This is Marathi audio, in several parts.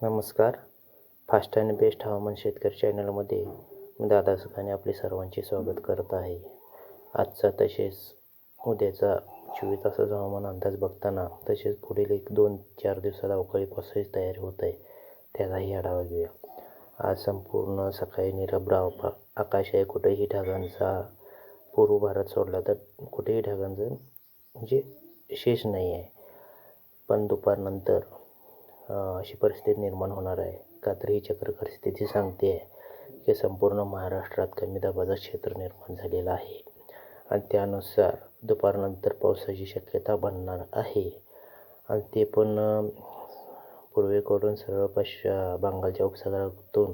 नमस्कार. फास्ट अँड बेस्ट हवामान शेतकरी चॅनलमध्ये मी दादा सुखाने आपले सर्वांचे स्वागत करत आहे. आजचा तसेच उद्याचा चोवीस तासाचा हवामान अंदाज बघताना तसेच पुढील एक दोन चार दिवसात अवकाळी पावसाची तयारी होत आहे त्याचाही आढावा घेऊया. आज संपूर्ण सकाळी निरभ्र आकाश आहे कुठेही ढगांचा पूर्व भारत सोडला तर कुठेही ढगांचं म्हणजे शेष नाही आहे. पण दुपारनंतर अशी परिस्थिती निर्माण होणार आहे. का तर ही चक्रकर स्थिती सांगते आहे की संपूर्ण महाराष्ट्रात कमी दाबाचं क्षेत्र निर्माण झालेलं आहे. आणि त्यानुसार दुपारनंतर पावसाची शक्यता बनणार आहे. आणि ते पण पूर्वेकडून सरळ पश्च बंगालच्या उपसागरातून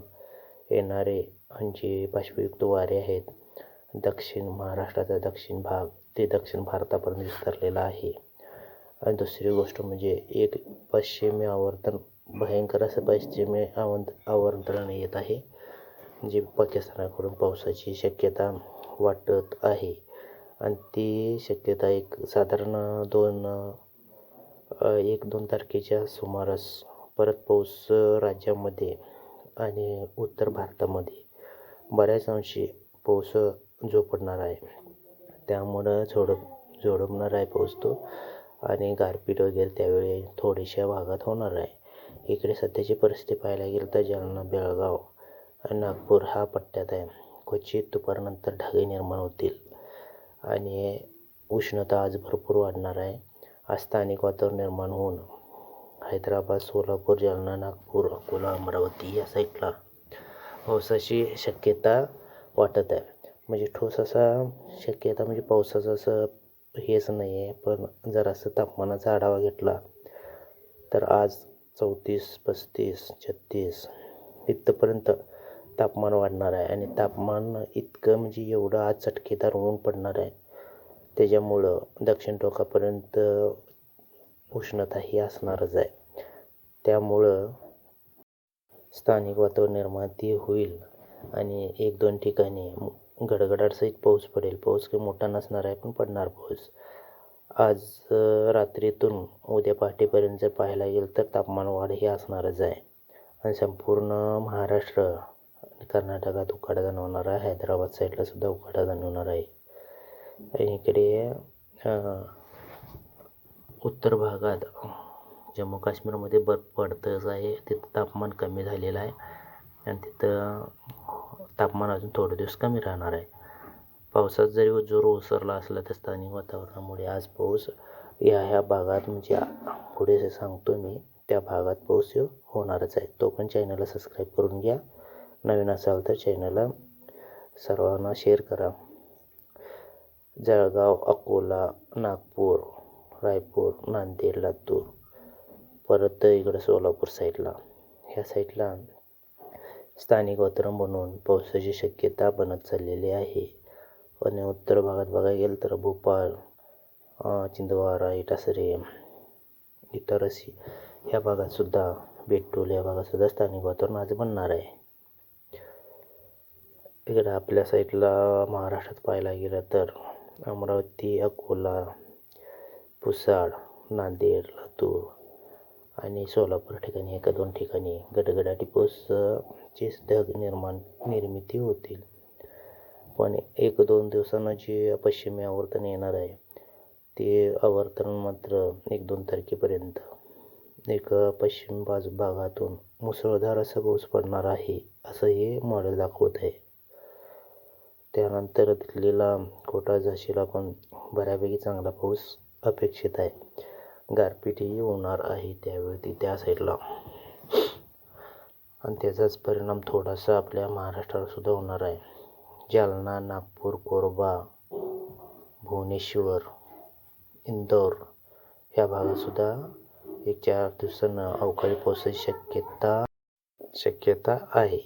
येणारे जे बाष्पयुक्त वारे आहेत. दक्षिण महाराष्ट्राचा दक्षिण भाग ते दक्षिण भारतापर्यंत विस्तारलेला आहे. आणि दुसरी गोष्ट म्हणजे एक पश्चिमी आवर्तन भयंकर असं पश्चिमी आवंत आवर्तन येत आहे जे पाकिस्तानाकडून पावसाची शक्यता वाटत आहे. आणि ती शक्यता एक साधारण दोन एक दोन तारखेच्या सुमारास परत पाऊस राज्यामध्ये आणि उत्तर भारतामध्ये बऱ्याच अंशी पाऊस झोपडणार आहे. त्यामुळं झोडप झोडपणार आहे पाऊस तो. आणि गारपीट वगैरे त्यावेळी थोड्याशा भागात होणार आहे. इकडे सध्याची परिस्थिती पाहायला गेलं तर जालना बेळगाव आणि नागपूर हा पट्ट्यात आहे. क्वचित दुपारनंतर ढगे निर्माण होतील आणि उष्णता आज भरपूर वाढणार आहे. आज स्थानिक वातावरण निर्माण होऊन हैदराबाद सोलापूर जालना नागपूर अकोला अमरावती या साईडला पावसाची शक्यता वाटत आहे. म्हणजे ठोस असा शक्यता म्हणजे पावसाचं असं हेच नाही आहे पण जर असं तापमानाचा आढावा घेतला तर आज चौतीस पस्तीस छत्तीस इथपर्यंत तापमान वाढणार आहे आणि तापमान इतकं म्हणजे एवढं आज चटकेदार ऊन पडणार आहे. त्याच्यामुळं दक्षिण टोकापर्यंत उष्णता ही असणारच आहे. त्यामुळं स्थानिक वातावरण निर्माण ती होईल आणि एक दोन ठिकाणी गडगडाटसहित पाऊस पडेल. पाऊस काही मोठा नसणार आहे पण पडणार पाऊस. आज रात्रीतून उद्या पहाटेपर्यंत जर पाहायला गेलं तर तापमान वाढ ही असणारच आहे. आणि संपूर्ण महाराष्ट्र आणि कर्नाटकात उकाडा जाणवणार आहे. हैदराबाद साईडला सुद्धा उकाडा जाणवणार आहे. आणि इकडे उत्तर भागात जम्मू काश्मीरमध्ये बर्फ पडतंच आहे. तिथं तापमान कमी झालेलं आहे. आणि तिथं तापमान अजून थोडे दिवस कमी राहणार आहे. पावसात जरी जोर ओसरला असला तर स्थानिक वातावरणामुळे आज पाऊस या ह्या भागात म्हणजे पुढे जे सांगतो मी त्या भागात पाऊस होणारच आहे. तो पण चॅनलला सबस्क्राईब करून घ्या. नवीन असाल तर चॅनलला सर्वांना शेअर करा. जळगाव अकोला नागपूर रायपूर नांदेड लातूर परत इकडं सोलापूर साईडला ह्या साईडला स्थानिक वातावरण बनवून पावसाची शक्यता बनत चाललेली आहे. आणि उत्तर भागात बघायला गेलं तर भोपाळ अ, चिंदवारा इटासरे इतरसी ह्या भागातसुद्धा बेटूल या भागातसुद्धा स्थानिक वातावरण आज बनणार आहे. इकडं आपल्या साईडला महाराष्ट्रात पाहायला गेलं तर अमरावती अकोला पुसाड नांदेड लातूर आणि सोलापूर ठिकाणी एका दोन ठिकाणी गडगडाटी पाऊसचे ढग निर्माण निर्मिती होतील. पण एक दोन दिवसानं जे पश्चिमी आवर्तन येणार आहे ते आवर्तन मात्र एक दोन तारखेपर्यंत. एक पश्चिम बाजू भागातून मुसळधार असं पाऊस पडणार आहे असं हे मॉडेल दाखवत आहे. त्यानंतर दिल्लीला कोटा झाशीला पण बऱ्यापैकी चांगला पाऊस अपेक्षित आहे. गारपीटही होणार आहे त्यावेळी त्या साईडला. आणि त्याचाच परिणाम थोडासा आपल्या महाराष्ट्रावर सुद्धा होणार आहे. जालना नागपूर कोरबा भुवनेश्वर इंदौर ह्या भागातसुद्धा एक चार दिवसानं अवकाळी पावसाची शक्यता शक्यता आहे.